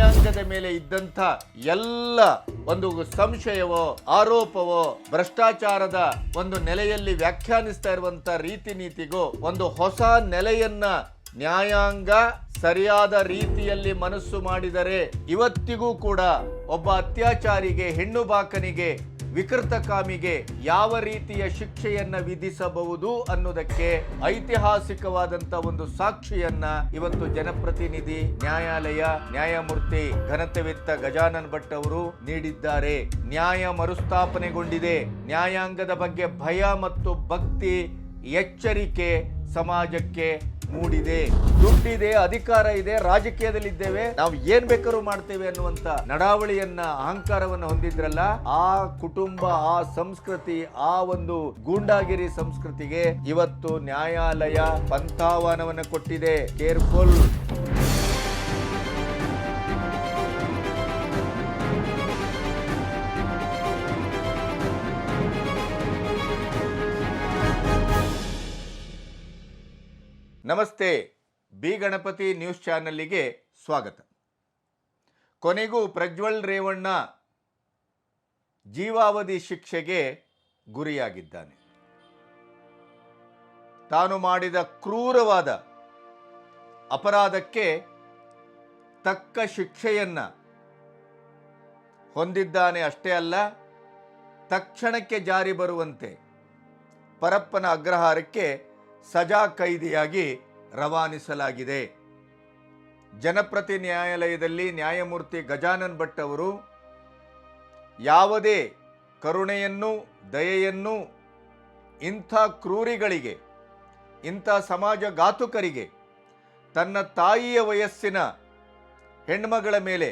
ನ್ಯಾಯಾಂಗದ ಮೇಲೆ ಇದ್ದಂಥ ಎಲ್ಲ ಒಂದು ಸಂಶಯವೋ, ಆರೋಪವೋ, ಭ್ರಷ್ಟಾಚಾರದ ಒಂದು ನೆಲೆಯಲ್ಲಿ ವ್ಯಾಖ್ಯಾನಿಸ್ತಾ ಇರುವಂತ ರೀತಿ ನೀತಿಗೂ ಒಂದು ಹೊಸ ನೆಲೆಯನ್ನ ನ್ಯಾಯಾಂಗ ಸರಿಯಾದ ರೀತಿಯಲ್ಲಿ ಮನಸ್ಸು ಮಾಡಿದರೆ ಇವತ್ತಿಗೂ ಕೂಡ ಒಬ್ಬ ಅತ್ಯಾಚಾರಿಗೆ, ಹೆಣ್ಣು ಬಾಕನಿಗೆ ವಿಕೃತ ಕಾಮಿಗೆ ಯಾವ ರೀತಿಯ ಶಿಕ್ಷೆಯನ್ನ ವಿಧಿಸಬಹುದು ಅನ್ನೋದಕ್ಕೆ ಐತಿಹಾಸಿಕವಾದಂತ ಒಂದು ಸಾಕ್ಷಿಯನ್ನ ಇವತ್ತು ಜನಪ್ರತಿನಿಧಿ, ನ್ಯಾಯಾಲಯ, ನ್ಯಾಯಮೂರ್ತಿ ಘನತೆವಿತ್ತ ಗಜಾನನ್ ಭಟ್ ಅವರು ನೀಡಿದ್ದಾರೆ. ನ್ಯಾಯ ಮರುಸ್ಥಾಪನೆಗೊಂಡಿದೆ. ನ್ಯಾಯಾಂಗದ ಬಗ್ಗೆ ಭಯ ಮತ್ತು ಭಕ್ತಿ ಎಚ್ಚರಿಕೆ ಸಮಾಜಕ್ಕೆ ಮೂಡಿದೆ. ದುಡ್ಡಿದೆ, ಅಧಿಕಾರ ಇದೆ, ರಾಜಕೀಯದಲ್ಲಿದ್ದೇವೆ. ನಾವು ಏನ್ ಬೇಕಾದ್ರೂ ಮಾಡ್ತೇವೆ ಅನ್ನುವಂತ ನಡಾವಳಿಯನ್ನ, ಅಹಂಕಾರವನ್ನು ಹೊಂದಿದ್ರಲ್ಲ, ಆ ಕುಟುಂಬ, ಆ ಸಂಸ್ಕೃತಿ, ಆ ಒಂದು ಗೂಂಡಾಗಿರಿ ಸಂಸ್ಕೃತಿಗೆ ಇವತ್ತು ನ್ಯಾಯಾಲಯ ಪಂಥಾವನವನ್ನು ಕೊಟ್ಟಿದೆ. ಕೇರ್ಫುಲ್. ನಮಸ್ತೆ, ಬಿ ಗಣಪತಿ ನ್ಯೂಸ್ ಚಾನಲ್ಲಿಗೆ ಸ್ವಾಗತ. ಕೊನೆಗೂ ಪ್ರಜ್ವಲ್ ರೇವಣ್ಣ ಜೀವಾವಧಿ ಶಿಕ್ಷೆಗೆ ಗುರಿಯಾಗಿದ್ದಾನೆ. ತಾನು ಮಾಡಿದ ಕ್ರೂರವಾದ ಅಪರಾಧಕ್ಕೆ ತಕ್ಕ ಶಿಕ್ಷೆಯನ್ನ ಹೊಂದಿದ್ದಾನೆ ಅಷ್ಟೇ ಅಲ್ಲ, ತಕ್ಷಣಕ್ಕೆ ಜಾರಿ ಬರುವಂತೆ ಪರಪ್ಪನ ಅಗ್ರಹಾರಕ್ಕೆ ಸಜಾ ಕೈದಿಯಾಗಿ ರವಾನಿಸಲಾಗಿದೆ. ಜನಪ್ರತಿ ನ್ಯಾಯಾಲಯದಲ್ಲಿ ನ್ಯಾಯಮೂರ್ತಿ ಗಜಾನನ್ ಭಟ್ ಅವರು, ಯಾವುದೇ ಕರುಣೆಯನ್ನು ದಯೆಯನ್ನು ಇಂಥ ಕ್ರೂರಿಗಳಿಗೆ, ಇಂಥ ಸಮಾಜಘಾತುಕರಿಗೆ ತನ್ನ ತಾಯಿಯ ವಯಸ್ಸಿನ ಹೆಣ್ಮಗಳ ಮೇಲೆ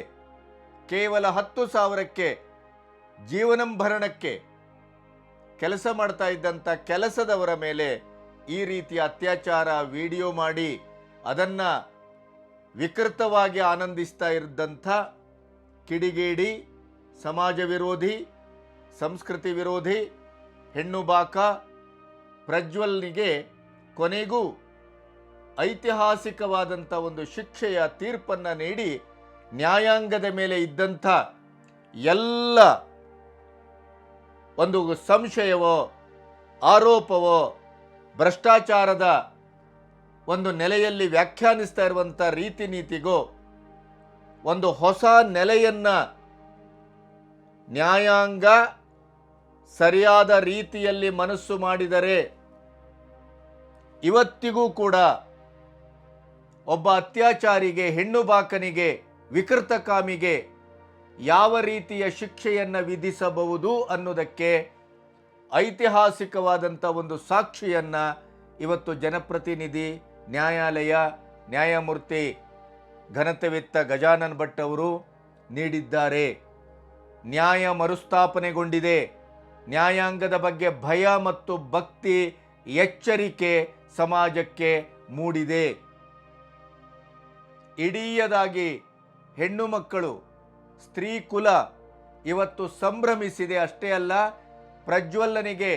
ಕೇವಲ ಹತ್ತು ಸಾವಿರಕ್ಕೆ ಜೀವನಂಭರಣಕ್ಕೆ ಕೆಲಸ ಮಾಡ್ತಾ ಇದ್ದಂಥ ಕೆಲಸದವರ ಮೇಲೆ ಈ ರೀತಿಯ ಅತ್ಯಾಚಾರ ವಿಡಿಯೋ ಮಾಡಿ ಅದನ್ನ ವಿಕೃತವಾಗಿ ಆನಂದಿಸ್ತಾ ಇದ್ದಂಥ ಕಿಡಿಗೇಡಿ, ಸಮಾಜ ವಿರೋಧಿ, ಸಂಸ್ಕೃತಿ ವಿರೋಧಿ, ಹೆಣ್ಣು ಬಾಕ, ಪ್ರಜ್ವಲ್ನಿಗೆ ಕೊನೆಗೂ ಐತಿಹಾಸಿಕವಾದಂಥ ಒಂದು ಶಿಕ್ಷೆಯ ತೀರ್ಪನ್ನು ನೀಡಿ ನ್ಯಾಯಾಂಗದ ಮೇಲೆ ಇದ್ದಂಥ ಎಲ್ಲ ಒಂದು ಸಂಶಯವೋ, ಆರೋಪವೋ ಭ್ರಷ್ಟಾಚಾರದ ಒಂದು ನೆಲೆಯಲ್ಲಿ ವ್ಯಾಖ್ಯಾನಿಸ್ತಾ ಇರುವಂಥ ರೀತಿ ನೀತಿಗೂ ಒಂದು ಹೊಸ ನೆಲೆಯನ್ನು ನ್ಯಾಯಾಂಗ ಸರಿಯಾದ ರೀತಿಯಲ್ಲಿ ಮನಸ್ಸು ಮಾಡಿದರೆ ಇವತ್ತಿಗೂ ಕೂಡ ಒಬ್ಬ ಅತ್ಯಾಚಾರಿಗೆ, ಹೆಣ್ಣು ಬಾಕನಿಗೆ ವಿಕೃತಕಾಮಿಗೆ ಯಾವ ರೀತಿಯ ಶಿಕ್ಷೆಯನ್ನು ವಿಧಿಸಬಹುದು ಅನ್ನೋದಕ್ಕೆ ಐತಿಹಾಸಿಕವಾದಂಥ ಒಂದು ಸಾಕ್ಷಿಯನ್ನ ಇವತ್ತು ಜನಪ್ರತಿನಿಧಿ, ನ್ಯಾಯಾಲಯ, ನ್ಯಾಯಮೂರ್ತಿ ಘನತೆವಿತ್ತ ಗಜಾನನ್ ಭಟ್ ಅವರು ನೀಡಿದ್ದಾರೆ. ನ್ಯಾಯ ಮರುಸ್ಥಾಪನೆಗೊಂಡಿದೆ. ನ್ಯಾಯಾಂಗದ ಬಗ್ಗೆ ಭಯ ಮತ್ತು ಭಕ್ತಿ ಎಚ್ಚರಿಕೆ ಸಮಾಜಕ್ಕೆ ಮೂಡಿದೆ. ಇಡೀಯದಾಗಿ ಹೆಣ್ಣು ಮಕ್ಕಳು ಸ್ತ್ರೀ ಕುಲ ಇವತ್ತು ಸಂಭ್ರಮಿಸಿದೆ ಅಷ್ಟೇ ಅಲ್ಲ ಪ್ರಜ್ವಲ್ಲನಿಗೆ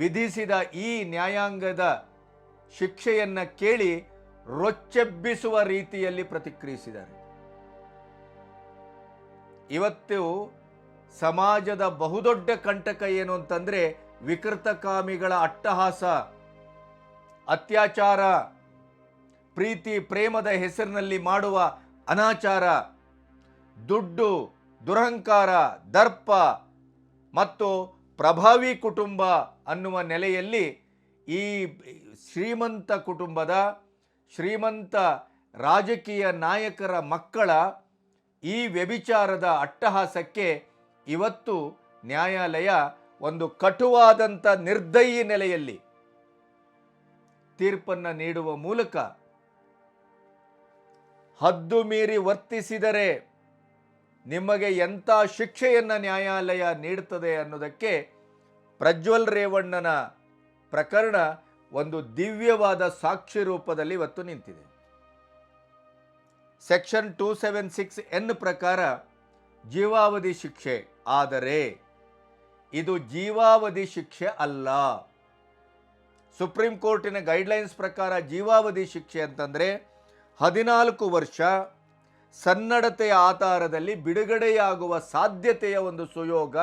ವಿಧಿಸಿದ ಈ ನ್ಯಾಯಾಂಗದ ಶಿಕ್ಷೆಯನ್ನು ಕೇಳಿ ರೊಚ್ಚೆಬ್ಬಿಸುವ ರೀತಿಯಲ್ಲಿ ಪ್ರತಿಕ್ರಿಯಿಸಿದ್ದಾರೆ. ಇವತ್ತು ಸಮಾಜದ ಬಹುದೊಡ್ಡ ಕಂಟಕ ಏನು ಅಂತಂದ್ರೆ ವಿಕೃತಕಾಮಿಗಳ ಅಟ್ಟಹಾಸ, ಅತ್ಯಾಚಾರ, ಪ್ರೀತಿ, ಪ್ರೇಮದ ಹೆಸರಿನಲ್ಲಿ ಮಾಡುವ ಅನಾಚಾರ, ದುಡ್ಡು, ದುರಹಂಕಾರ, ದರ್ಪ ಮತ್ತು ಪ್ರಭಾವಿ ಕುಟುಂಬ ಅನ್ನುವ ನೆಲೆಯಲ್ಲಿ ಈ ಶ್ರೀಮಂತ ಕುಟುಂಬದ ಶ್ರೀಮಂತ ರಾಜಕೀಯ ನಾಯಕರ ಮಕ್ಕಳ ಈ ವ್ಯಭಿಚಾರದ ಅಟ್ಟಹಾಸಕ್ಕೆ ಇವತ್ತು ನ್ಯಾಯಾಲಯ ಒಂದು ಕಟುವಾದಂಥ ನಿರ್ದಯಿ ನೆಲೆಯಲ್ಲಿ ತೀರ್ಪನ್ನು ನೀಡುವ ಮೂಲಕ ಹದ್ದು ಮೀರಿ ವರ್ತಿಸಿದರೆ ನಿಮಗೆ ಎಂಥ ಶಿಕ್ಷೆಯನ್ನು ನ್ಯಾಯಾಲಯ ನೀಡುತ್ತದೆ ಅನ್ನೋದಕ್ಕೆ ಪ್ರಜ್ವಲ್ ರೇವಣ್ಣನ ಪ್ರಕರಣ ಒಂದು ದಿವ್ಯವಾದ ಸಾಕ್ಷಿ ರೂಪದಲ್ಲಿ ಇವತ್ತು ನಿಂತಿದೆ. Section two seven six N ಪ್ರಕಾರ ಜೀವಾವಧಿ ಶಿಕ್ಷೆ. ಆದರೆ ಇದು ಜೀವಾವಧಿ ಶಿಕ್ಷೆ ಅಲ್ಲ. ಸುಪ್ರೀಂ ಕೋರ್ಟಿನ ಗೈಡ್ಲೈನ್ಸ್ ಪ್ರಕಾರ ಜೀವಾವಧಿ ಶಿಕ್ಷೆ ಅಂತಂದರೆ ಹದಿನಾಲ್ಕು ವರ್ಷ ಸನ್ನಡತೆಯ ಆಧಾರದಲ್ಲಿ ಬಿಡುಗಡೆಯಾಗುವ ಸಾಧ್ಯತೆಯ ಒಂದು ಸುಯೋಗ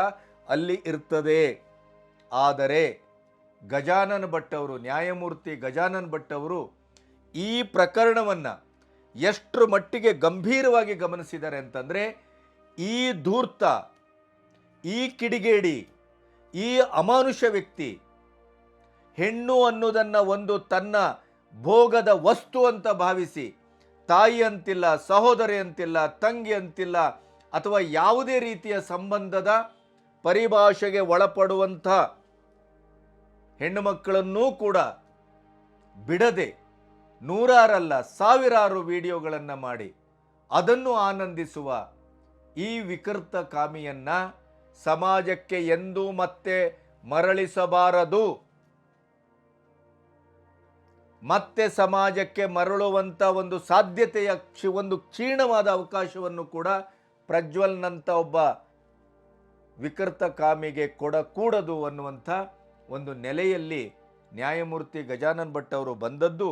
ಅಲ್ಲಿ ಇರ್ತದೆ. ಆದರೆ ಗಜಾನನ್ ಭಟ್ ಅವರು ನ್ಯಾಯಮೂರ್ತಿ ಗಜಾನನ್ ಭಟ್ ಅವರು ಈ ಪ್ರಕರಣವನ್ನು ಎಷ್ಟರ ಮಟ್ಟಿಗೆ ಗಂಭೀರವಾಗಿ ಗಮನಿಸಿದ್ದಾರೆ ಅಂತಂದರೆ, ಈ ಧೂರ್ತ, ಈ ಕಿಡಿಗೇಡಿ, ಈ ಅಮಾನುಷ ವ್ಯಕ್ತಿ ಹೆಣ್ಣು ಅನ್ನೋದನ್ನು ಒಂದು ತನ್ನ ಭೋಗದ ವಸ್ತು ಅಂತ ಭಾವಿಸಿ ತಾಯಿ ಅಂತಿಲ್ಲ, ಸಹೋದರಿ ಅಂತಿಲ್ಲ, ತಂಗಿ ಅಂತಿಲ್ಲ ಅಥವಾ ಯಾವುದೇ ರೀತಿಯ ಸಂಬಂಧದ ಪರಿಭಾಷೆಗೆ ಒಳಪಡುವಂಥ ಹೆಣ್ಣು ಮಕ್ಕಳನ್ನೂ ಕೂಡ ಬಿಡದೆ ನೂರಾರಲ್ಲ ಸಾವಿರಾರು ವಿಡಿಯೋಗಳನ್ನು ಮಾಡಿ ಅದನ್ನು ಆನಂದಿಸುವ ಈ ವಿಕೃತ ಕಾಮಿಯನ್ನು ಸಮಾಜಕ್ಕೆ ಎಂದೂ ಮತ್ತೆ ಮರಳಿಸಬಾರದು. ಮತ್ತೆ ಸಮಾಜಕ್ಕೆ ಮರಳುವಂಥ ಒಂದು ಸಾಧ್ಯತೆಯ ಕ್ಷಿ, ಒಂದು ಕ್ಷೀಣವಾದ ಅವಕಾಶವನ್ನು ಕೂಡ ಪ್ರಜ್ವಲ್ನಂಥ ಒಬ್ಬ ವಿಕೃತ ಕಾಮಿಗೆ ಕೊಡಕೂಡದು ಅನ್ನುವಂಥ ಒಂದು ನೆಲೆಯಲ್ಲಿ ನ್ಯಾಯಮೂರ್ತಿ ಗಜಾನನ್ ಭಟ್ ಅವರು ಬಂದದ್ದು.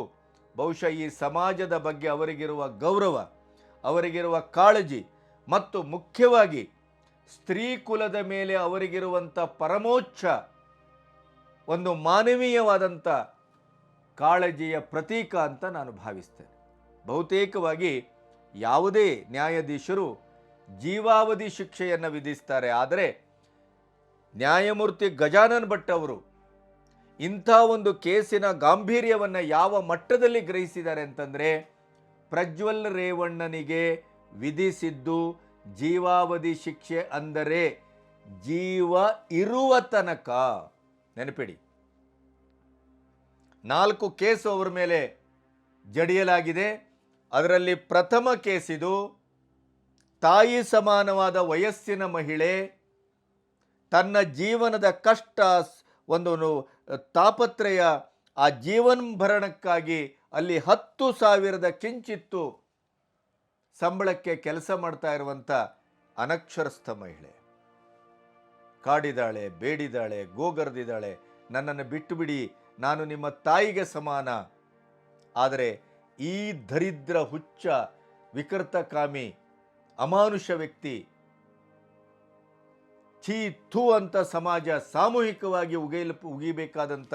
ಬಹುಶಃ ಈ ಸಮಾಜದ ಬಗ್ಗೆ ಅವರಿಗಿರುವ ಗೌರವ, ಅವರಿಗಿರುವ ಕಾಳಜಿ ಮತ್ತು ಮುಖ್ಯವಾಗಿ ಸ್ತ್ರೀ ಕುಲದ ಮೇಲೆ ಅವರಿಗಿರುವಂಥ ಪರಮೋಚ್ಚ ಒಂದು ಮಾನವೀಯವಾದಂಥ ಕಾಳಜಿಯ ಪ್ರತೀಕ ಅಂತ ನಾನು ಭಾವಿಸ್ತೇನೆ. ಬಹುತೇಕವಾಗಿ ಯಾವುದೇ ನ್ಯಾಯಾಧೀಶರು ಜೀವಾವಧಿ ಶಿಕ್ಷೆಯನ್ನು ವಿಧಿಸ್ತಾರೆ. ಆದರೆ ನ್ಯಾಯಮೂರ್ತಿ ಗಜಾನನ್ ಭಟ್ ಅವರು ಇಂಥ ಒಂದು ಕೇಸಿನ ಗಾಂಭೀರ್ಯವನ್ನು ಯಾವ ಮಟ್ಟದಲ್ಲಿ ಗ್ರಹಿಸಿದ್ದಾರೆ ಅಂತಂದರೆ ಪ್ರಜ್ವಲ್ ರೇವಣ್ಣನಿಗೆ ವಿಧಿಸಿದ್ದು ಜೀವಾವಧಿ ಶಿಕ್ಷೆ ಅಂದರೆ ಜೀವ ಇರುವ ತನಕ. ನೆನಪಿಡಿ. ನಾಲ್ಕು ಕೇಸು ಅವರ ಮೇಲೆ ಜಡಿಯಲಾಗಿದೆ. ಅದರಲ್ಲಿ ಪ್ರಥಮ ಕೇಸಿದು ತಾಯಿ ಸಮಾನವಾದ ವಯಸ್ಸಿನ ಮಹಿಳೆ ತನ್ನ ಜೀವನದ ಕಷ್ಟ ಒಂದು ತಾಪತ್ರಯ ಆ ಜೀವನಭರಣಕ್ಕಾಗಿ ಅಲ್ಲಿ ಹತ್ತು ಸಾವಿರದ ಕಿಂಚಿತ್ತು ಸಂಬಳಕ್ಕೆ ಕೆಲಸ ಮಾಡ್ತಾ ಇರುವಂಥ ಅನಕ್ಷರಸ್ಥ ಮಹಿಳೆ. ಕಾಡಿದಾಳೆ, ಬೇಡಿದಾಳೆ, ಗೋಗರ್ದಿದಾಳೆ. ನನ್ನನ್ನು ಬಿಟ್ಟು ಬಿಡಿ. ನಾನು ನಿಮ್ಮ ತಾಯಿಗೆ ಸಮಾನ. ಆದರೆ ಈ ದರಿದ್ರ ಹುಚ್ಚ, ವಿಕೃತ ಕಾಮಿ, ಅಮಾನುಷ ವ್ಯಕ್ತಿ ಛೀ ಥೂ ಅಂತ ಸಮಾಜ ಸಾಮೂಹಿಕವಾಗಿ ಉಗಿಯಲ್ ಉಗಿಬೇಕಾದಂಥ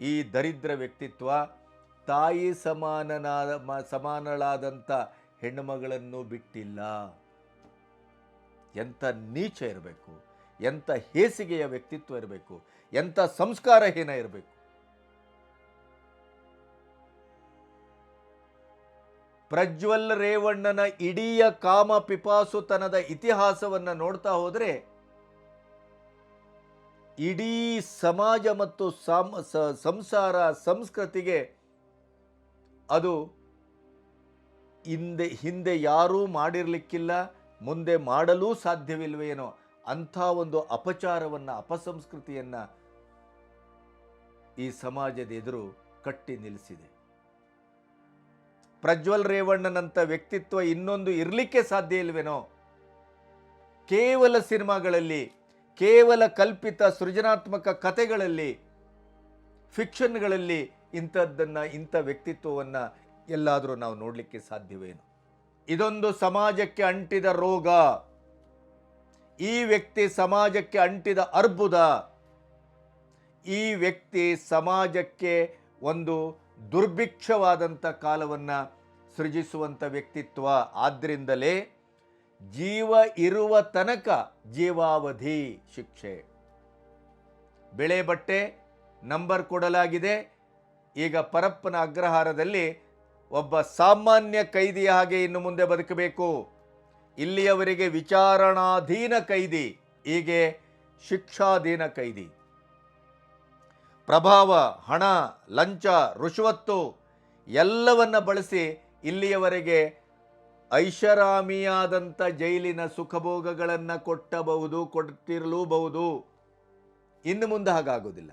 ಈ ದರಿದ್ರ ವ್ಯಕ್ತಿತ್ವ, ತಾಯಿ ಸಮಾನನಾದ ಸಮಾನಳಾದಂಥ ಹೆಣ್ಣುಮಗಳನ್ನು ಬಿಟ್ಟಿಲ್ಲ. ಎಂಥ ನೀಚ ಇರಬೇಕು, ಎಂಥ ಹೇಸಿಗೆಯ ವ್ಯಕ್ತಿತ್ವ ಇರಬೇಕು, ಎಂಥ ಸಂಸ್ಕಾರಹೀನ ಇರಬೇಕು. ಪ್ರಜ್ವಲ್ ರೇವಣ್ಣನ ಇಡೀ ಕಾಮ ಪಿಪಾಸುತನದ ಇತಿಹಾಸವನ್ನು ನೋಡ್ತಾ ಹೋದರೆ ಇಡೀ ಸಮಾಜ ಮತ್ತು ಸಂಸಾರ, ಸಂಸ್ಕೃತಿಗೆ ಅದು ಹಿಂದೆ ಹಿಂದೆ ಯಾರೂ ಮಾಡಿರಲಿಕ್ಕಿಲ್ಲ, ಮುಂದೆ ಮಾಡಲೂ ಸಾಧ್ಯವಿಲ್ವೇನೋ ಅಂಥ ಒಂದು ಅಪಚಾರವನ್ನು, ಅಪಸಂಸ್ಕೃತಿಯನ್ನು ಈ ಸಮಾಜದ ಎದುರು ಕಟ್ಟಿ ನಿಲ್ಲಿಸಿದೆ ಪ್ರಜ್ವಲ್ ರೇವಣ್ಣನಂಥ ವ್ಯಕ್ತಿತ್ವ ಇನ್ನೊಂದು ಇರಲಿಕ್ಕೆ ಸಾಧ್ಯ ಇಲ್ವೇನೋ? ಕೇವಲ ಸಿನಿಮಾಗಳಲ್ಲಿ, ಕೇವಲ ಕಲ್ಪಿತ ಸೃಜನಾತ್ಮಕ ಕಥೆಗಳಲ್ಲಿ, ಫಿಕ್ಷನ್ಗಳಲ್ಲಿ ಇಂಥದ್ದನ್ನು, ಇಂಥ ವ್ಯಕ್ತಿತ್ವವನ್ನು ಎಲ್ಲಾದರೂ ನಾವು ನೋಡಲಿಕ್ಕೆ ಸಾಧ್ಯವೇನು? ಇದೊಂದು ಸಮಾಜಕ್ಕೆ ಅಂಟಿದ ರೋಗ. ಈ ವ್ಯಕ್ತಿ ಸಮಾಜಕ್ಕೆ ಅಂಟಿದ ಅರ್ಬುದ. ಈ ವ್ಯಕ್ತಿ ಸಮಾಜಕ್ಕೆ ಒಂದು ದುರ್ಭಿಕ್ಷವಾದಂಥ ಕಾಲವನ್ನು ಸೃಜಿಸುವಂಥ ವ್ಯಕ್ತಿತ್ವ ಆದ್ದರಿಂದಲೇ ಜೀವ ಇರುವ ತನಕ ಜೀವಾವಧಿ ಶಿಕ್ಷೆ. ಬೆಳೆ ಬಟ್ಟೆ ನಂಬರ್ ಕೊಡಲಾಗಿದೆ. ಈಗ ಪರಪ್ಪನ ಅಗ್ರಹಾರದಲ್ಲಿ ಒಬ್ಬ ಸಾಮಾನ್ಯ ಕೈದಿಯ ಹಾಗೆ ಇನ್ನು ಮುಂದೆ ಬದುಕಬೇಕು. ಇಲ್ಲಿಯವರಿಗೆ ವಿಚಾರಣಾಧೀನ ಕೈದಿ, ಹೀಗೆ ಶಿಕ್ಷಾಧೀನ ಕೈದಿ. ಪ್ರಭಾವ, ಹಣ, ಲಂಚ ರುಶ್ವತ್ತು ಎಲ್ಲವನ್ನ ಬಳಸಿ ಇಲ್ಲಿಯವರೆಗೆ ಐಷಾರಾಮಿಯಾದಂಥ ಜೈಲಿನ ಸುಖಭೋಗಗಳನ್ನು ಕೊಟ್ಟಬಹುದು, ಕೊಡ್ತಿರಲೂಬಹುದು. ಇನ್ನು ಮುಂದೆ ಹಾಗಾಗೋದಿಲ್ಲ.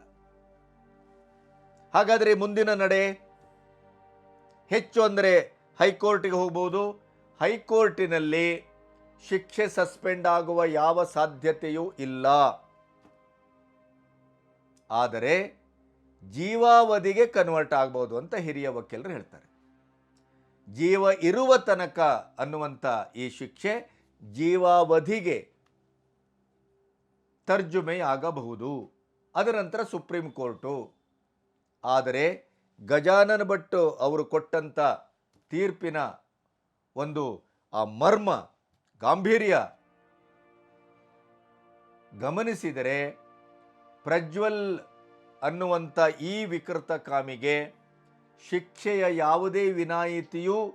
ಹಾಗಾದರೆ ಮುಂದಿನ ನಡೆ ಹೆಚ್ಚು ಅಂದರೆ ಹೈಕೋರ್ಟಿಗೆ ಹೋಗ್ಬೋದು. ಹೈಕೋರ್ಟಿನಲ್ಲಿ ಶಿಕ್ಷೆ ಸಸ್ಪೆಂಡ್ ಆಗುವ ಯಾವ ಸಾಧ್ಯತೆಯೂ ಇಲ್ಲ. ಆದರೆ ಜೀವಾವಧಿಗೆ ಕನ್ವರ್ಟ್ ಆಗ್ಬೋದು ಅಂತ ಹಿರಿಯ ವಕೀಲರು ಹೇಳ್ತಾರೆ. ಜೀವ ಇರುವ ತನಕ ಅನ್ನುವಂಥ ಈ ಶಿಕ್ಷೆ ಜೀವಾವಧಿಗೆ ತರ್ಜುಮೆಯಾಗಬಹುದು. ಅದರ ನಂತರ ಸುಪ್ರೀಂ ಕೋರ್ಟು. ಆದರೆ ಗಜಾನನ ಭಟ್ಟು ಅವರು ಕೊಟ್ಟಂಥ ತೀರ್ಪಿನ ಒಂದು ಆ ಮರ್ಮ, ಗಾಂಭೀರ್ಯ ಗಮನಿಸಿದರೆ ಪ್ರಜ್ವಲ್ ಅನ್ನುವಂಥ ಈ ವಿಕೃತ ಕಾಮಿಗೆ ಶಿಕ್ಷೆಯ ಯಾವುದೇ ವಿನಾಯಿತಿಯೂ,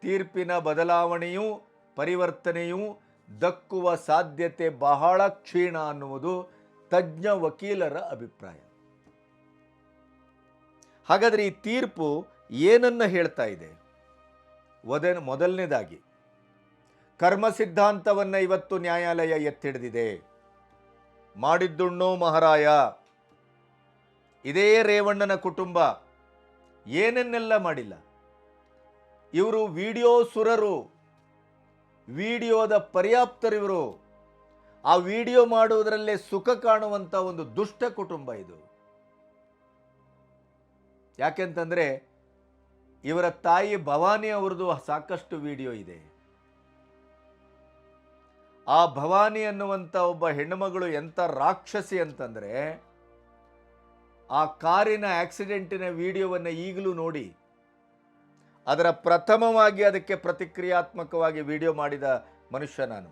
ತೀರ್ಪಿನ ಬದಲಾವಣೆಯೂ, ಪರಿವರ್ತನೆಯೂ ದಕ್ಕುವ ಸಾಧ್ಯತೆ ಬಹಳ ಕ್ಷೀಣ ಅನ್ನುವುದು ತಜ್ಞ ವಕೀಲರ ಅಭಿಪ್ರಾಯ. ಹಾಗಾದರೆ ಈ ತೀರ್ಪು ಏನನ್ನ ಹೇಳ್ತಾ ಇದೆ? ಒದ ಮೊದಲನೇದಾಗಿ, ಕರ್ಮ ಸಿದ್ಧಾಂತವನ್ನು ಇವತ್ತು ನ್ಯಾಯಾಲಯ ಎತ್ತಿಡಿದಿದೆ. ಮಾಡಿದ್ದುಣ್ಣೋ ಮಹಾರಾಯ ಇದೇ ರೇವಣ್ಣನ ಕುಟುಂಬ. ಏನನ್ನೆಲ್ಲ ಮಾಡಿಲ್ಲ? ಇವರು ವಿಡಿಯೋ ಸುರರು, ವಿಡಿಯೋದ ಪರ್ಯಾಪ್ತರಿವರು. ಆ ವಿಡಿಯೋ ಮಾಡುವುದರಲ್ಲೇ ಸುಖ ಕಾಣುವಂಥ ಒಂದು ದುಷ್ಟ ಕುಟುಂಬ ಇದು. ಯಾಕೆಂತಂದ್ರೆ, ಇವರ ತಾಯಿ ಭವಾನಿ ಅವರದು ಸಾಕಷ್ಟು ವಿಡಿಯೋ ಇದೆ. ಆ ಭವಾನಿ ಅನ್ನುವಂಥ ಒಬ್ಬ ಹೆಣ್ಣುಮಗಳು ಎಂಥ ರಾಕ್ಷಸಿ ಅಂತಂದ್ರೆ ಆ ಕಾರಿನ ಆಕ್ಸಿಡೆಂಟಿನ ವಿಡಿಯೋವನ್ನು ಈಗಲೂ ನೋಡಿ, ಅದರ ಪ್ರಥಮವಾಗಿ ಅದಕ್ಕೆ ಪ್ರತಿಕ್ರಿಯಾತ್ಮಕವಾಗಿ ವಿಡಿಯೋ ಮಾಡಿದ ಮನುಷ್ಯ ನಾನು.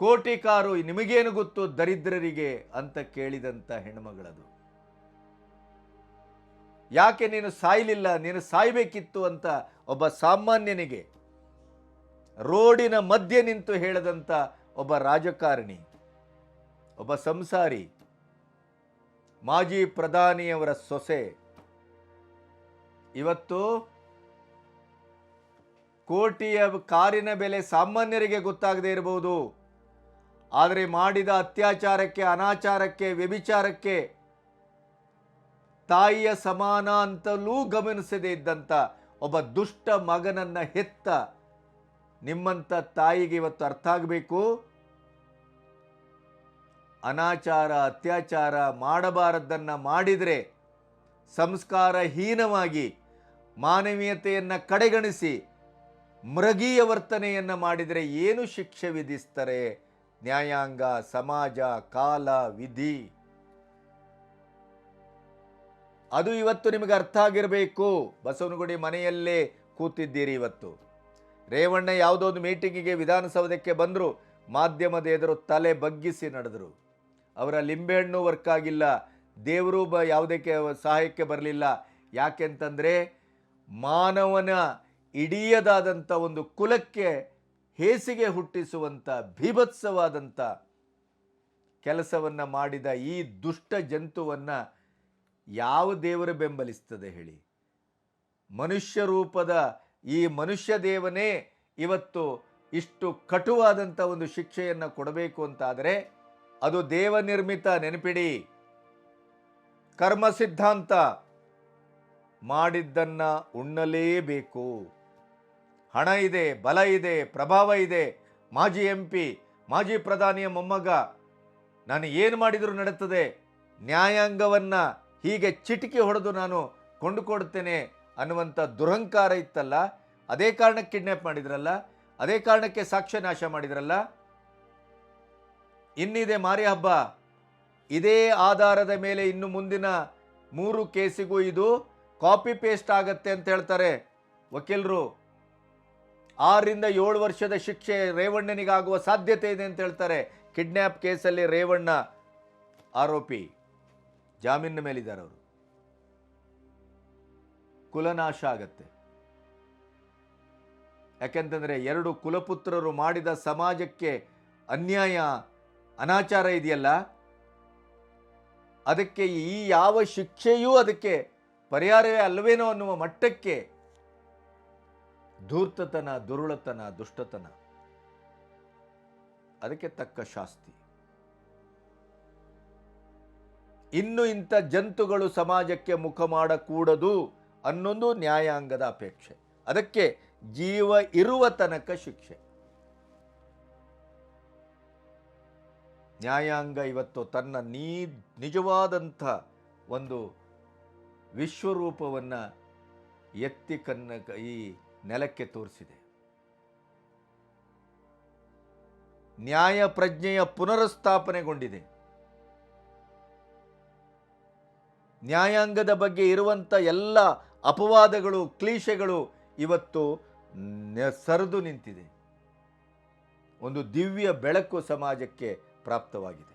ಕೋಟಿ ಕಾರು ನಿಮಗೇನು ಗೊತ್ತು ದರಿದ್ರರಿಗೆ ಅಂತ ಕೇಳಿದಂಥ ಹೆಣ್ಮಗಳದು. ಯಾಕೆ ನೀನು ಸಾಯಲಿಲ್ಲ, ನೀನು ಸಾಯ್ಬೇಕಿತ್ತು ಅಂತ ಒಬ್ಬ ಸಾಮಾನ್ಯನಿಗೆ, ರೋಡಿನ ಮಧ್ಯೆ ನಿಂತು ಹೇಳದಂಥ ಒಬ್ಬ ರಾಜಕಾರಣಿ, ಒಬ್ಬ ಸಂಸಾರಿ ಮಾಜಿ ಪ್ರಧಾನಿಯವರ ಸೊಸೆ. ಇವತ್ತು ಕೋಟಿಯ ಕಾರಿನ ಬೆಲೆ ಸಾಮಾನ್ಯರಿಗೆ ಗೊತ್ತಾಗದೇ ಇರಬಹುದು. ಆದರೆ ಮಾಡಿದ ಅತ್ಯಾಚಾರಕ್ಕೆ, ಅನಾಚಾರಕ್ಕೆ, ವ್ಯಭಿಚಾರಕ್ಕೆ ತಾಯಿಯ ಸಮಾನ ಅಂತಲೂ ಗಮನಿಸದೇ ಇದ್ದಂಥ ಒಬ್ಬ ದುಷ್ಟ ಮಗನನ್ನ ಹೆತ್ತ ನಿಮ್ಮಂಥ ತಾಯಿಗೆ ಇವತ್ತು ಅರ್ಥ ಆಗಬೇಕು. ಅನಾಚಾರ, ಅತ್ಯಾಚಾರ ಮಾಡಬಾರದ್ದನ್ನು ಮಾಡಿದರೆ ಸಂಸ್ಕಾರಹೀನವಾಗಿ ಮಾನವೀಯತೆಯನ್ನು ಕಡೆಗಣಿಸಿ ಮೃಗೀಯ ವರ್ತನೆಯನ್ನು ಮಾಡಿದರೆ ಏನು ಶಿಕ್ಷೆ ವಿಧಿಸ್ತಾರೆ? ನ್ಯಾಯಾಂಗ, ಸಮಾಜ, ಕಾಲ, ವಿಧಿ. ಅದು ಇವತ್ತು ನಿಮಗೆ ಅರ್ಥ ಆಗಿರಬೇಕು. ಬಸವನಗುಡಿ ಮನೆಯಲ್ಲೇ ಕೂತಿದ್ದೀರಿ ಇವತ್ತು. ರೇವಣ್ಣ ಯಾವುದೋ ಒಂದು ಮೀಟಿಂಗಿಗೆ ವಿಧಾನಸೌಧಕ್ಕೆ ಬಂದರು. ಮಾಧ್ಯಮದ ಎದುರು ತಲೆ ಬಗ್ಗಿಸಿ ನಡೆದರು. ಅವರ ಲಿಂಬೆಹಣ್ಣು ವರ್ಕ್ ಆಗಿಲ್ಲ. ದೇವರು ಬ ಯಾವುದಕ್ಕೆ ಸಹಾಯಕ್ಕೆ ಬರಲಿಲ್ಲ. ಯಾಕೆಂತಂದರೆ ಮಾನವನ ಇಡಿಯದಾದಂಥ ಒಂದು ಕುಲಕ್ಕೆ ಹೇಸಿಗೆ ಹುಟ್ಟಿಸುವಂಥ ಭೀಭತ್ಸವಾದಂಥ ಕೆಲಸವನ್ನು ಮಾಡಿದ ಈ ದುಷ್ಟ ಜಂತುವನ್ನು ಯಾವ ದೇವರು ಬೆಂಬಲಿಸ್ತದೆ ಹೇಳಿ. ಮನುಷ್ಯ ರೂಪದ ಈ ಮನುಷ್ಯ ದೇವನೇ ಇವತ್ತು ಇಷ್ಟು ಕಟುವಾದಂಥ ಒಂದು ಶಿಕ್ಷೆಯನ್ನು ಕೊಡಬೇಕು ಅಂತಾದರೆ ಅದು ದೇವನಿರ್ಮಿತ ನೆನಪಿಡಿ. ಕರ್ಮ ಸಿದ್ಧಾಂತ ಮಾಡಿದ್ದನ್ನ ಉಣ್ಣಲೇಬೇಕು. ಹಣ ಇದೆ, ಬಲ ಇದೆ, ಪ್ರಭಾವ ಇದೆ. ಮಾಜಿ ಎಂ ಪಿ, ಮಾಜಿ ಪ್ರಧಾನಿಯ ಮೊಮ್ಮಗ, ನಾನು ಏನು ಮಾಡಿದರೂ ನಡೀತದೆ. ನ್ಯಾಯಾಂಗವನ್ನ ಹೀಗೆ ಚಿಟಿಕೆ ಹೊಡೆದು ನಾನು ಕೊಂಡುಕೊಡ್ತೇನೆ ಅನ್ನುವಂಥ ದುರಹಂಕಾರ ಇತ್ತಲ್ಲ, ಅದೇ ಕಾರಣಕ್ಕೆ ಕಿಡ್ನ್ಯಾಪ್ ಮಾಡಿದ್ರಲ್ಲ, ಅದೇ ಕಾರಣಕ್ಕೆ ಸಾಕ್ಷ್ಯ ನಾಶ ಮಾಡಿದ್ರಲ್ಲ ಇನ್ನಿದೆ ಮಾರಿ ಹಬ್ಬ. ಇದೇ ಆಧಾರದ ಮೇಲೆ ಇನ್ನು ಮುಂದಿನ ಮೂರು ಕೇಸಿಗೂ ಇದು ಕಾಪಿ ಪೇಸ್ಟ್ ಆಗತ್ತೆ ಅಂತ ಹೇಳ್ತಾರೆ ವಕೀಲರು. ಆರರಿಂದ ಏಳು ವರ್ಷದ ಶಿಕ್ಷೆ ರೇವಣ್ಣನಿಗಾಗುವ ಸಾಧ್ಯತೆ ಇದೆ ಅಂತ ಹೇಳ್ತಾರೆ ಕಿಡ್ನ್ಯಾಪ್ ಕೇಸಲ್ಲಿ ರೇವಣ್ಣ ಆರೋಪಿ. ಜಾಮೀನಿನ ಮೇಲಿದ್ದಾರೆ ಅವರು. ಕುಲನಾಶ ಆಗತ್ತೆ. ಯಾಕೆಂತಂದರೆ ಎರಡು ಕುಲಪುತ್ರರು ಮಾಡಿದ ಸಮಾಜಕ್ಕೆ ಅನ್ಯಾಯ ಅನಾಚಾರ ಇದೆಯಲ್ಲ? ಅದಕ್ಕೆ ಈ ಯಾವ ಶಿಕ್ಷೆಯೂ ಅದಕ್ಕೆ ಪರಿಹಾರವೇ ಅಲ್ಲವೇನೋ ಅನ್ನುವ ಮಟ್ಟಕ್ಕೆ ಧೂರ್ತತನ, ದುರುಳತನ, ದುಷ್ಟತನ. ಅದಕ್ಕೆ ತಕ್ಕ ಶಾಸ್ತಿ. ಇನ್ನು ಇಂಥ ಜಂತುಗಳು ಸಮಾಜಕ್ಕೆ ಮುಖ ಮಾಡಕೂಡದು ಅನ್ನೊಂದು ನ್ಯಾಯಾಂಗದ ಅಪೇಕ್ಷೆ. ಅದಕ್ಕೆ ಜೀವ ಇರುವ ತನಕ ಶಿಕ್ಷೆ. ನ್ಯಾಯಾಂಗ ಇವತ್ತು ತನ್ನ ನೀ, ನಿಜವಾದಂಥ ಒಂದು ವಿಶ್ವರೂಪವನ್ನು ಎತ್ತಿ ಕನ್ನ, ಈ ನೆಲಕ್ಕೆ ತೋರಿಸಿದೆ. ನ್ಯಾಯ ಪ್ರಜ್ಞೆಯ ಪುನರುಸ್ಥಾಪನೆಗೊಂಡಿದೆ. ನ್ಯಾಯಾಂಗದ ಬಗ್ಗೆ ಇರುವಂಥ ಎಲ್ಲ ಅಪವಾದಗಳು, ಕ್ಲೀಶೆಗಳು ಇವತ್ತು ಸರಿದು ನಿಂತಿದೆ. ಒಂದು ದಿವ್ಯ ಬೆಳಕು ಸಮಾಜಕ್ಕೆ ಪ್ರಾಪ್ತವಾಗಿದೆ.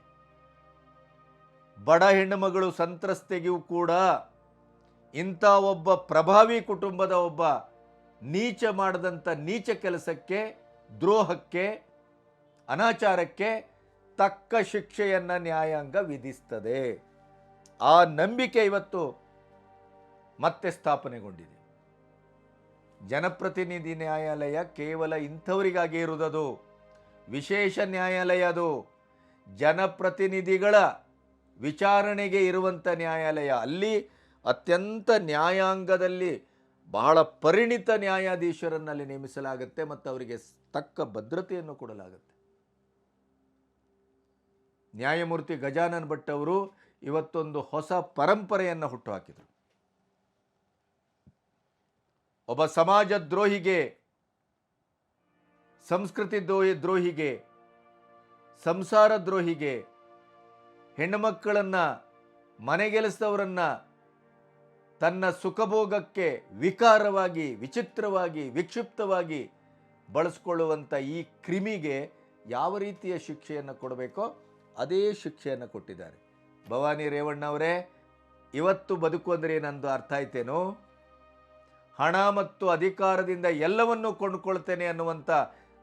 ಬಡ ಹೆಣ್ಣುಮಗಳು ಸಂತ್ರಸ್ತೆಗೂ ಕೂಡ ಇಂಥ ಒಬ್ಬ ಪ್ರಭಾವಿ ಕುಟುಂಬದ ಒಬ್ಬ ನೀಚ ಮಾಡದಂಥ ನೀಚ ಕೆಲಸಕ್ಕೆ, ದ್ರೋಹಕ್ಕೆ, ಅನಾಚಾರಕ್ಕೆ ತಕ್ಕ ಶಿಕ್ಷೆಯನ್ನು ನ್ಯಾಯಾಂಗ ವಿಧಿಸ್ತದೆ. ಆ ನಂಬಿಕೆ ಇವತ್ತು ಮತ್ತೆ ಸ್ಥಾಪನೆಗೊಂಡಿದೆ. ಜನಪ್ರತಿನಿಧಿ ನ್ಯಾಯಾಲಯ ಕೇವಲ ಇಂಥವರಿಗಾಗಿ ಇರುವುದದು ವಿಶೇಷ ನ್ಯಾಯಾಲಯ ಅದು. ಜನಪ್ರತಿನಿಧಿಗಳ ವಿಚಾರಣೆಗೆ ಇರುವಂಥ ನ್ಯಾಯಾಲಯ. ಅಲ್ಲಿ ಅತ್ಯಂತ ನ್ಯಾಯಾಂಗದಲ್ಲಿ ಬಹಳ ಪರಿಣಿತ ನ್ಯಾಯಾಧೀಶರನ್ನಲ್ಲಿ ನೇಮಿಸಲಾಗುತ್ತೆ ಮತ್ತು ಅವರಿಗೆ ತಕ್ಕ ಭದ್ರತೆಯನ್ನು ಕೊಡಲಾಗುತ್ತೆ. ನ್ಯಾಯಮೂರ್ತಿ ಗಜಾನನ್ ಭಟ್ ಅವರು ಇವತ್ತೊಂದು ಹೊಸ ಪರಂಪರೆಯನ್ನು ಹುಟ್ಟುಹಾಕಿದರು. ಒಬ್ಬ ಸಮಾಜ ದ್ರೋಹಿಗೆ ಸಂಸ್ಕೃತಿ ದ್ರೋಹಿ ದ್ರೋಹಿಗೆ ಸಂಸಾರ ದ್ರೋಹಿಗೆ ಹೆಣ್ಣುಮಕ್ಕಳನ್ನು ಮನೆಗೆಲಸದವರನ್ನ ತನ್ನ ಸುಖಭೋಗಕ್ಕೆ ವಿಕಾರವಾಗಿ, ವಿಚಿತ್ರವಾಗಿ, ವಿಕ್ಷಿಪ್ತವಾಗಿ ಬಳಸ್ಕೊಳ್ಳುವಂಥ ಈ ಕ್ರಿಮಿಗೆ ಯಾವ ರೀತಿಯ ಶಿಕ್ಷೆಯನ್ನು ಕೊಡಬೇಕೋ ಅದೇ ಶಿಕ್ಷೆಯನ್ನು ಕೊಟ್ಟಿದ್ದಾರೆ. ಭವಾನಿ ರೇವಣ್ಣ ಅವರೇ, ಇವತ್ತು ಬದುಕು ಅಂದರೆ ಏನಂದು ಅರ್ಥ ಆಯ್ತೇನು? ಹಣ ಮತ್ತು ಅಧಿಕಾರದಿಂದ ಎಲ್ಲವನ್ನೂ ಕೊಂಡುಕೊಳ್ತೇನೆ ಅನ್ನುವಂಥ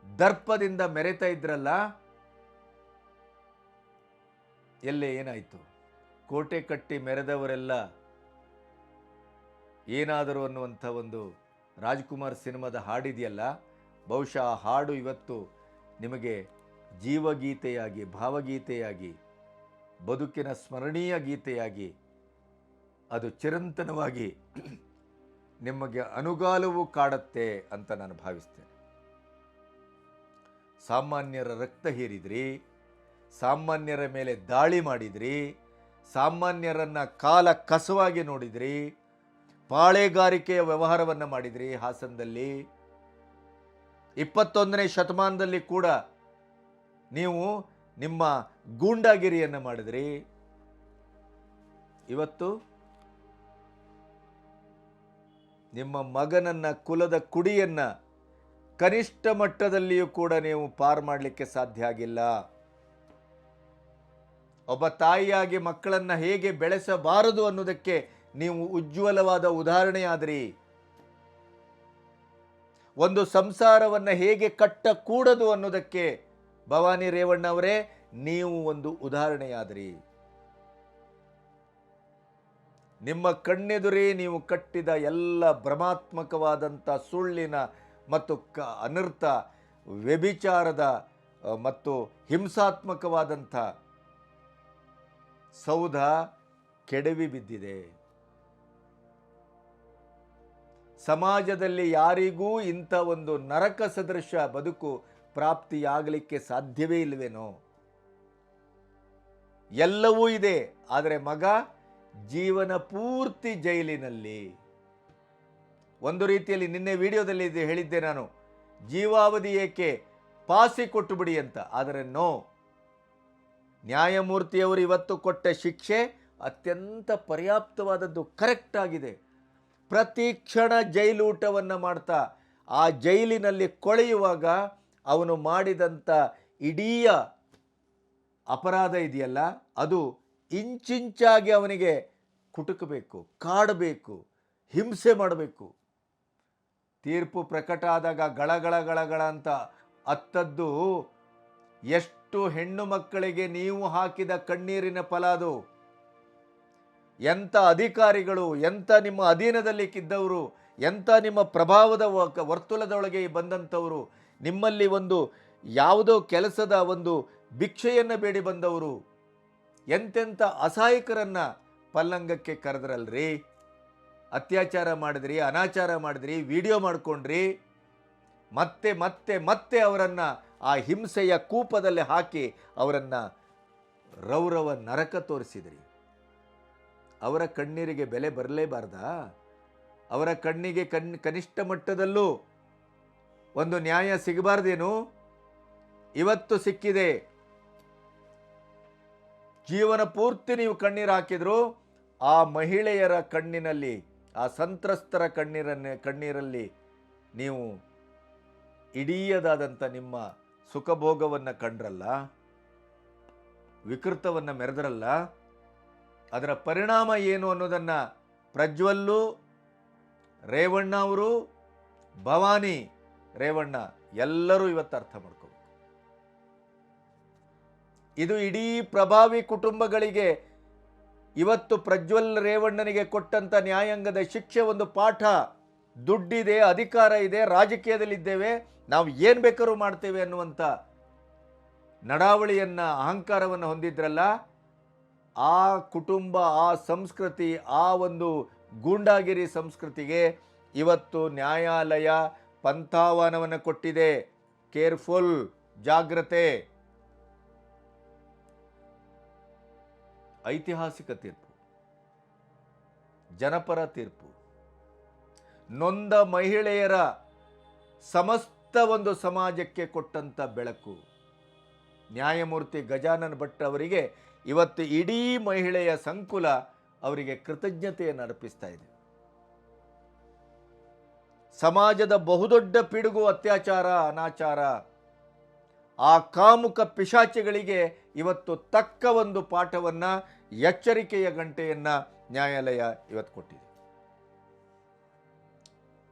ದರ್ಪದಿಂದ ಮೆರೆತಾ ಇದ್ರಲ್ಲ ಎಲ್ಲೇ ಏನಾಯಿತು? ಕೋಟೆ ಕಟ್ಟಿ ಮೆರೆದವರೆಲ್ಲ ಏನಾದರೂ ಅನ್ನುವಂಥ ಒಂದು ರಾಜ್ಕುಮಾರ್ ಸಿನಿಮಾದ ಹಾಡಿದೆಯಲ್ಲ? ಬಹುಶಃ ಆ ಹಾಡು ಇವತ್ತು ನಿಮಗೆ ಜೀವಗೀತೆಯಾಗಿ, ಭಾವಗೀತೆಯಾಗಿ, ಬದುಕಿನ ಸ್ಮರಣೀಯ ಗೀತೆಯಾಗಿ, ಅದು ಚಿರಂತನವಾಗಿ ನಿಮಗೆ ಅನುಗಾಲವೂ ಕಾಡತ್ತೆ ಅಂತ ನಾನು ಭಾವಿಸ್ತೇನೆ. ಸಾಮಾನ್ಯರ ರಕ್ತ ಹೀರಿದ್ರಿ ಸಾಮಾನ್ಯರ ಮೇಲೆ ದಾಳಿ ಮಾಡಿದ್ರಿ, ಸಾಮಾನ್ಯರನ್ನ ಕಾಲ ಕಸವಾಗಿ ನೋಡಿದ್ರಿ ಪಾಳೆಗಾರಿಕೆಯ ವ್ಯವಹಾರವನ್ನು ಮಾಡಿದ್ರಿ ಹಾಸನದಲ್ಲಿ. ಇಪ್ಪತ್ತೊಂದನೇ ಶತಮಾನದಲ್ಲಿ ಕೂಡ ನೀವು ನಿಮ್ಮ ಗೂಂಡಾಗಿರಿಯನ್ನು ಮಾಡಿದ್ರಿ. ಇವತ್ತು ನಿಮ್ಮ ಮಗನನ್ನ ಕುಲದ ಕುಡಿಯನ್ನ ಕನಿಷ್ಠ ಮಟ್ಟದಲ್ಲಿಯೂ ಕೂಡ ನೀವು ಪಾರು ಮಾಡಲಿಕ್ಕೆ ಸಾಧ್ಯ ಆಗಿಲ್ಲ. ಒಬ್ಬ ತಾಯಿಯಾಗಿ ಮಕ್ಕಳನ್ನು ಹೇಗೆ ಬೆಳೆಸಬಾರದು ಅನ್ನೋದಕ್ಕೆ ನೀವು ಉಜ್ವಲವಾದ ಉದಾಹರಣೆಯಾದ್ರಿ. ಒಂದು ಸಂಸಾರವನ್ನು ಹೇಗೆ ಕಟ್ಟಕೂಡದು ಅನ್ನೋದಕ್ಕೆ ಭವಾನಿ ರೇವಣ್ಣ ಅವರೇ ನೀವು ಒಂದು ಉದಾಹರಣೆಯಾದ್ರಿ. ನಿಮ್ಮ ಕಣ್ಣೆದುರೇ ನೀವು ಕಟ್ಟಿದ ಎಲ್ಲ ಭ್ರಮಾತ್ಮಕವಾದಂಥ ಸುಳ್ಳಿನ ಮತ್ತು ಕ ಅನರ್ಥ, ವ್ಯಭಿಚಾರದ ಮತ್ತು ಹಿಂಸಾತ್ಮಕವಾದಂಥ ಸೌಧ ಕೆಡವಿ ಬಿದ್ದಿದೆ. ಸಮಾಜದಲ್ಲಿ ಯಾರಿಗೂ ಇಂಥ ಒಂದು ನರಕ ಸದೃಶ ಬದುಕು ಪ್ರಾಪ್ತಿಯಾಗಲಿಕ್ಕೆ ಸಾಧ್ಯವೇ ಇಲ್ವೇನೋ ಎಲ್ಲವೂ ಇದೆ, ಆದರೆ ಮಗ ಜೀವನ ಪೂರ್ತಿ ಜೈಲಿನಲ್ಲಿ. ಒಂದು ರೀತಿಯಲ್ಲಿ ನಿನ್ನೆ ವಿಡಿಯೋದಲ್ಲಿ ಹೇಳಿದ್ದೆ ನಾನು, ಜೀವಾವಧಿ ಏಕೆ ಪಾಸಿ ಕೊಟ್ಟು ಬಿಡಿ ಅಂತ, ಆದರೆ ನೋ. ನ್ಯಾಯಮೂರ್ತಿಯವರು ಇವತ್ತು ಕೊಟ್ಟ ಶಿಕ್ಷೆ ಅತ್ಯಂತ ಪರ್ಯಾಪ್ತವಾದದ್ದು, ಕರೆಕ್ಟ್ ಆಗಿದೆ. ಪ್ರತಿ ಕ್ಷಣ ಜೈಲೂಟವನ್ನು ಮಾಡ್ತಾ, ಆ ಜೈಲಿನಲ್ಲಿ ಕೊಳೆಯುವಾಗ ಅವನು ಮಾಡಿದಂಥ ಇಡೀ ಅಪರಾಧ ಇದೆಯಲ್ಲ, ಅದು ಇಂಚಿಂಚಾಗಿ ಅವನಿಗೆ ಕುಟುಕಬೇಕು, ಕಾಡಬೇಕು, ಹಿಂಸೆ ಮಾಡಬೇಕು. ತೀರ್ಪು ಪ್ರಕಟ ಆದಾಗ ಗಳಗಳ ಗಳಗಳ ಅಂತ ಅತ್ತದ್ದು ಎಷ್ಟು ಹೆಣ್ಣು ಮಕ್ಕಳಿಗೆ ನೀವು ಹಾಕಿದ ಕಣ್ಣೀರಿನ ಫಲ ಅದು ಎಂಥ ಅಧಿಕಾರಿಗಳು, ಎಂಥ ನಿಮ್ಮ ಅಧೀನದಲ್ಲಿ ಕಿದ್ದವರು, ಎಂಥ ನಿಮ್ಮ ಪ್ರಭಾವದ ವರ್ತುಲದೊಳಗೆ ಬಂದಂಥವರು, ನಿಮ್ಮಲ್ಲಿ ಒಂದು ಯಾವುದೋ ಕೆಲಸದ ಒಂದು ಭಿಕ್ಷೆಯನ್ನು ಬೇಡಿ ಬಂದವರು. ಎಂತೆಂಥ ಅಸಹಾಯಕರನ್ನು ಪಲ್ಲಂಗಕ್ಕೆ ಕರೆದ್ರಲ್ರಿ? ಅತ್ಯಾಚಾರ ಮಾಡಿದ್ರಿ, ಅನಾಚಾರ ಮಾಡಿದ್ರಿ, ವಿಡಿಯೋ ಮಾಡ್ಕೊಂಡ್ರಿ? ಮತ್ತೆ ಮತ್ತೆ ಮತ್ತೆ ಅವರನ್ನು ಆ ಹಿಂಸೆಯ ಕೂಪದಲ್ಲಿ ಹಾಕಿ ಅವರನ್ನು ರೌರವ ನರಕ ತೋರಿಸಿದ್ರಿ. ಅವರ ಕಣ್ಣೀರಿಗೆ ಬೆಲೆ ಬರಲೇಬಾರ್ದಾ? ಅವರ ಕಣ್ಣಿಗೆ ಕಣ್ ಕನಿಷ್ಠ ಮಟ್ಟದಲ್ಲೂ ಒಂದು ನ್ಯಾಯ ಸಿಗಬಾರ್ದೇನು? ಇವತ್ತು ಸಿಕ್ಕಿದೆ. ಜೀವನ ಪೂರ್ತಿ ನೀವು ಕಣ್ಣೀರು ಹಾಕಿದ್ರು, ಆ ಮಹಿಳೆಯರ ಕಣ್ಣಿನಲ್ಲಿ, ಆ ಸಂತ್ರಸ್ತರ ಕಣ್ಣೀರನ್ನ ಕಣ್ಣೀರಲ್ಲಿ ನೀವು ಇಡೀಯದಾದಂಥ ನಿಮ್ಮ ಸುಖಭೋಗವನ್ನು ಕಂಡ್ರಲ್ಲ, ವಿಕೃತವನ್ನು ಮೆರೆದ್ರಲ್ಲ, ಅದರ ಪರಿಣಾಮ ಏನು ಅನ್ನೋದನ್ನು ಪ್ರಜ್ವಲ್ಲು, ರೇವಣ್ಣ ಅವರು, ಭವಾನಿ ರೇವಣ್ಣ ಎಲ್ಲರೂ ಇವತ್ತು ಅರ್ಥ ಮಾಡ್ಕೋಬೇಕು. ಇದು ಇಡೀ ಪ್ರಭಾವಿ ಕುಟುಂಬಗಳಿಗೆ ಇವತ್ತು ಪ್ರಜ್ವಲ್ ರೇವಣ್ಣನಿಗೆ ಕೊಟ್ಟಂತ ನ್ಯಾಯಾಂಗದ ಶಿಕ್ಷೆ ಒಂದು ಪಾಠ. ದುಡ್ಡಿದೆ, ಅಧಿಕಾರ ಇದೆ, ರಾಜಕೀಯದಲ್ಲಿದ್ದೇವೆ, ನಾವು ಏನು ಬೇಕಾದ್ರೂ ಮಾಡ್ತೇವೆ ಅನ್ನುವಂಥ ನಡಾವಳಿಯನ್ನ, ಅಹಂಕಾರವನ್ನು ಹೊಂದಿದ್ರಲ್ಲ, ಆ ಕುಟುಂಬ, ಆ ಸಂಸ್ಕೃತಿ, ಆ ಒಂದು ಗೂಂಡಾಗಿರಿ ಸಂಸ್ಕೃತಿಗೆ ಇವತ್ತು ನ್ಯಾಯಾಲಯ ಪಂಥಾವನವನ್ನು ಕೊಟ್ಟಿದೆ. ಕೇರ್ಫುಲ್ ಜಾಗ್ರತೆ. ಐತಿಹಾಸಿಕ ತೀರ್ಪು. ಜನಪರ ತೀರ್ಪು. ನೊಂದ ಮಹಿಳೆಯರ ಸಮಸ್ತ ಒಂದು ಸಮಾಜಕ್ಕೆ ಕೊಟ್ಟಂತ ಬೆಳಕು. ನ್ಯಾಯಮೂರ್ತಿ ಗಜಾನನ್ ಭಟ್ ಅವರಿಗೆ ಇವತ್ತು ಇಡೀ ಮಹಿಳೆಯ ಸಂಕುಲ ಅವರಿಗೆ ಕೃತಜ್ಞತೆಯನ್ನು ಅರ್ಪಿಸ್ತಾ ಇದೆ. ಸಮಾಜದ ಬಹುದೊಡ್ಡ ಪಿಡುಗು, ಅತ್ಯಾಚಾರ, ಅನಾಚಾರ, ಆ ಕಾಮುಕ ಪಿಶಾಚಿಗಳಿಗೆ ಇವತ್ತು ತಕ್ಕ ಒಂದು ಪಾಠವನ್ನು, ಎಚ್ಚರಿಕೆಯ ಗಂಟೆಯನ್ನು ನ್ಯಾಯಾಲಯ ಇವತ್ತು ಕೊಟ್ಟಿದೆ.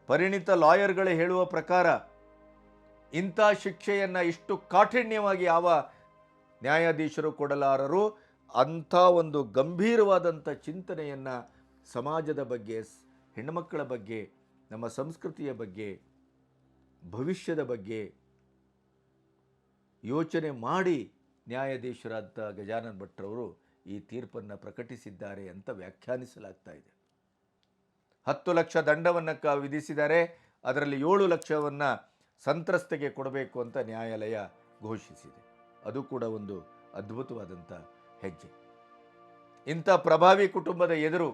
ಪರಿಣಿತ ಲಾಯರ್ಗಳೇ ಹೇಳುವ ಪ್ರಕಾರ ಇಂಥ ಶಿಕ್ಷೆಯನ್ನು ಇಷ್ಟು ಕಾಠಿಣ್ಯವಾಗಿ ಯಾವ ನ್ಯಾಯಾಧೀಶರು ಕೊಡಲಾರರು, ಅಂಥ ಒಂದು ಗಂಭೀರವಾದಂಥ ಚಿಂತನೆಯನ್ನು ಸಮಾಜದ ಬಗ್ಗೆ, ಹೆಣ್ಣುಮಕ್ಕಳ ಬಗ್ಗೆ, ನಮ್ಮ ಸಂಸ್ಕೃತಿಯ ಬಗ್ಗೆ, ಭವಿಷ್ಯದ ಬಗ್ಗೆ ಯೋಚನೆ ಮಾಡಿ ನ್ಯಾಯಾಧೀಶರಾದ ಗಜಾನನ್ ಭಟ್ರವರು ಈ ತೀರ್ಪನ್ನು ಪ್ರಕಟಿಸಿದ್ದಾರೆ ಅಂತ ವ್ಯಾಖ್ಯಾನಿಸಲಾಗ್ತಾ ಇದೆ. ಹತ್ತು ಲಕ್ಷ ದಂಡವನ್ನು ಕ ವಿಧಿಸಿದರೆ ಅದರಲ್ಲಿ ಏಳು ಲಕ್ಷವನ್ನು ಸಂತ್ರಸ್ತೆಗೆ ಕೊಡಬೇಕು ಅಂತ ನ್ಯಾಯಾಲಯ ಘೋಷಿಸಿದೆ. ಅದು ಕೂಡ ಒಂದು ಅದ್ಭುತವಾದಂಥ ಹೆಜ್ಜೆ. ಇಂಥ ಪ್ರಭಾವಿ ಕುಟುಂಬದ ಎದುರು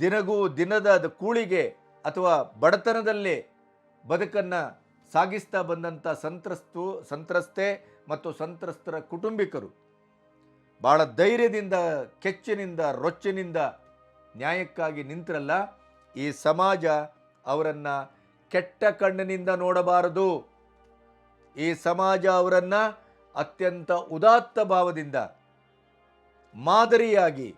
ದಿನಗೂ ದಿನದ ಕೂಳಿಗೆ ಅಥವಾ ಬಡತನದಲ್ಲೇ ಬದುಕನ್ನು ಸಾಗಿಸ್ತಾ ಬಂದಂಥ ಸಂತ್ರಸ್ತು, ಸಂತ್ರಸ್ತೆ ಮತ್ತು ಸಂತ್ರಸ್ತರ ಕುಟುಂಬಿಕರು ಭಾಳ ಧೈರ್ಯದಿಂದ, ಕೆಚ್ಚಿನಿಂದ, ರೊಚ್ಚಿನಿಂದ ನ್ಯಾಯಕ್ಕಾಗಿ ನಿಂತರಲ್ಲ, ಈ ಸಮಾಜ ಅವರನ್ನು ಕೆಟ್ಟ ಕಣ್ಣಿನಿಂದ ನೋಡಬಾರದು. ಈ ಸಮಾಜ ಅವರನ್ನು ಅತ್ಯಂತ ಉದಾತ್ತ ಭಾವದಿಂದ, ಮಾದರಿಯಾಗಿ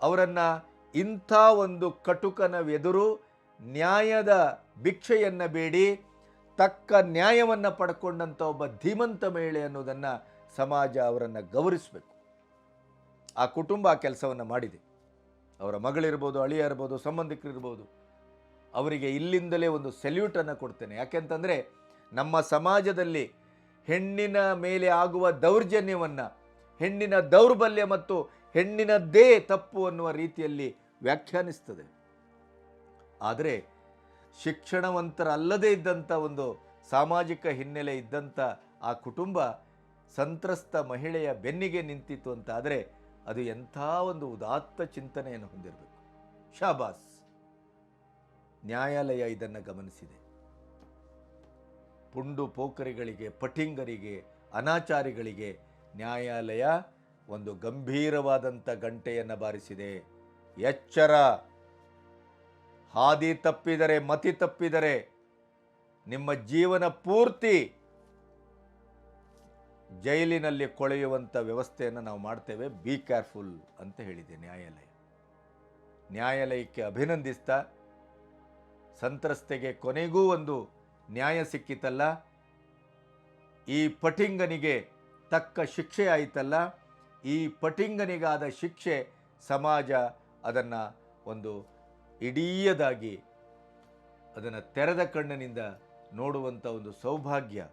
ಅವರನ್ನು ಇಂಥ ಒಂದು ಕಟುಕನವೆದುರು ನ್ಯಾಯದ ಭಿಕ್ಷೆಯನ್ನು ಬೇಡಿ, ತಕ್ಕ ನ್ಯಾಯವನ್ನು ಪಡ್ಕೊಂಡಂಥ ಒಬ್ಬ ಧೀಮಂತ ಮಹಿಳೆ ಅನ್ನೋದನ್ನು ಸಮಾಜ ಅವರನ್ನು ಗೌರವಿಸಬೇಕು. ಆ ಕುಟುಂಬ ಆ ಕೆಲಸವನ್ನು ಮಾಡಿದೆ. ಅವರ ಮಗಳಿರ್ಬೋದು ಅಳಿಯ ಇರ್ಬೋದು ಸಂಬಂಧಿಕರಿರ್ಬೋದು, ಅವರಿಗೆ ಇಲ್ಲಿಂದಲೇ ಒಂದು ಸೆಲ್ಯೂಟನ್ನು ಕೊಡ್ತೇನೆ. ಯಾಕೆಂತಂದರೆ ನಮ್ಮ ಸಮಾಜದಲ್ಲಿ ಹೆಣ್ಣಿನ ಮೇಲೆ ಆಗುವ ದೌರ್ಜನ್ಯವನ್ನು, ಹೆಣ್ಣಿನ ದೌರ್ಬಲ್ಯ ಮತ್ತು ಹೆಣ್ಣಿನದ್ದೇ ತಪ್ಪು ಅನ್ನುವ ರೀತಿಯಲ್ಲಿ ವ್ಯಾಖ್ಯಾನಿಸ್ತದೆ. ಆದರೆ ಶಿಕ್ಷಣವಂತರಲ್ಲದೇ ಇದ್ದಂಥ ಒಂದು ಸಾಮಾಜಿಕ ಹಿನ್ನೆಲೆ ಇದ್ದಂಥ ಆ ಕುಟುಂಬ ಸಂತ್ರಸ್ತ ಮಹಿಳೆಯ ಬೆನ್ನಿಗೆ ನಿಂತಿತ್ತು ಅಂತ ಆದರೆ ಅದು ಎಂಥ ಒಂದು ಉದಾತ್ತ ಚಿಂತನೆಯನ್ನು ಹೊಂದಿರಬೇಕು. ಶಾಬಾಸ್. ನ್ಯಾಯಾಲಯ ಇದನ್ನು ಗಮನಿಸಿದೆ. ಪುಂಡು ಪೋಖರಿಗಳಿಗೆ ಪಟಿಂಗರಿಗೆ ಅನಾಚಾರಿಗಳಿಗೆ ನ್ಯಾಯಾಲಯ ಒಂದು ಗಂಭೀರವಾದಂಥ ಗಂಟೆಯನ್ನು ಬಾರಿಸಿದೆ. ಎಚ್ಚರ. ಹಾದಿ ತಪ್ಪಿದರೆ, ಮತಿ ತಪ್ಪಿದರೆ ನಿಮ್ಮ ಜೀವನ ಪೂರ್ತಿ ಜೈಲಿನಲ್ಲಿ ಕೊಳೆಯುವಂಥ ವ್ಯವಸ್ಥೆಯನ್ನು ನಾವು ಮಾಡ್ತೇವೆ. ಬಿ ಕೇರ್ಫುಲ್ ಅಂತ ಹೇಳಿದೆ ನ್ಯಾಯಾಲಯ. ನ್ಯಾಯಾಲಯಕ್ಕೆ ಅಭಿನಂದಿಸ್ತಾ, ಸಂತ್ರಸ್ತೆಗೆ ಕೊನೆಗೂ ಒಂದು ನ್ಯಾಯ ಸಿಕ್ಕಿತಲ್ಲ. ಈ ಪಟಿಂಗನಿಗೆ ತಕ್ಕ ಶಿಕ್ಷೆ ಆಯಿತಲ್ಲ. ಈ ಪಟಿಂಗನಿಗಾದ ಶಿಕ್ಷೆ ಸಮಾಜ ಅದನ್ನು ಒಂದು ಇಡೀಯದಾಗಿ ಅದನ್ನು ತೆರೆದ ಕಣ್ಣಿನಿಂದ ನೋಡುವಂಥ ಒಂದು ಸೌಭಾಗ್ಯ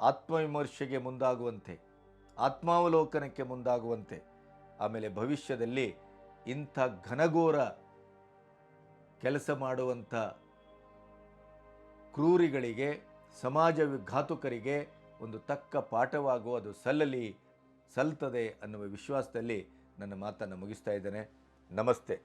ಆತ್ಮವಿಮರ್ಶೆಗೆ ಮುಂದಾಗುವಂತೆ, ಆತ್ಮಾವಲೋಕನಕ್ಕೆ ಮುಂದಾಗುವಂತೆ, ಆಮೇಲೆ ಭವಿಷ್ಯದಲ್ಲಿ ಇಂಥ ಘನಘೋರ ಕೆಲಸ ಮಾಡುವಂಥ ಕ್ರೂರಿಗಳಿಗೆ, ಸಮಾಜ ಘಾತುಕರಿಗೆ ಒಂದು ತಕ್ಕ ಪಾಠವಾಗುವ, ಅದು ಸಲ್ಲಲಿ, ಸಲ್ತದೆ ಅನ್ನುವ ವಿಶ್ವಾಸದಲ್ಲಿ ನನ್ನ ಮಾತನ್ನು ಮುಗಿಸ್ತಾ ಇದ್ದೇನೆ. ನಮಸ್ತೆ.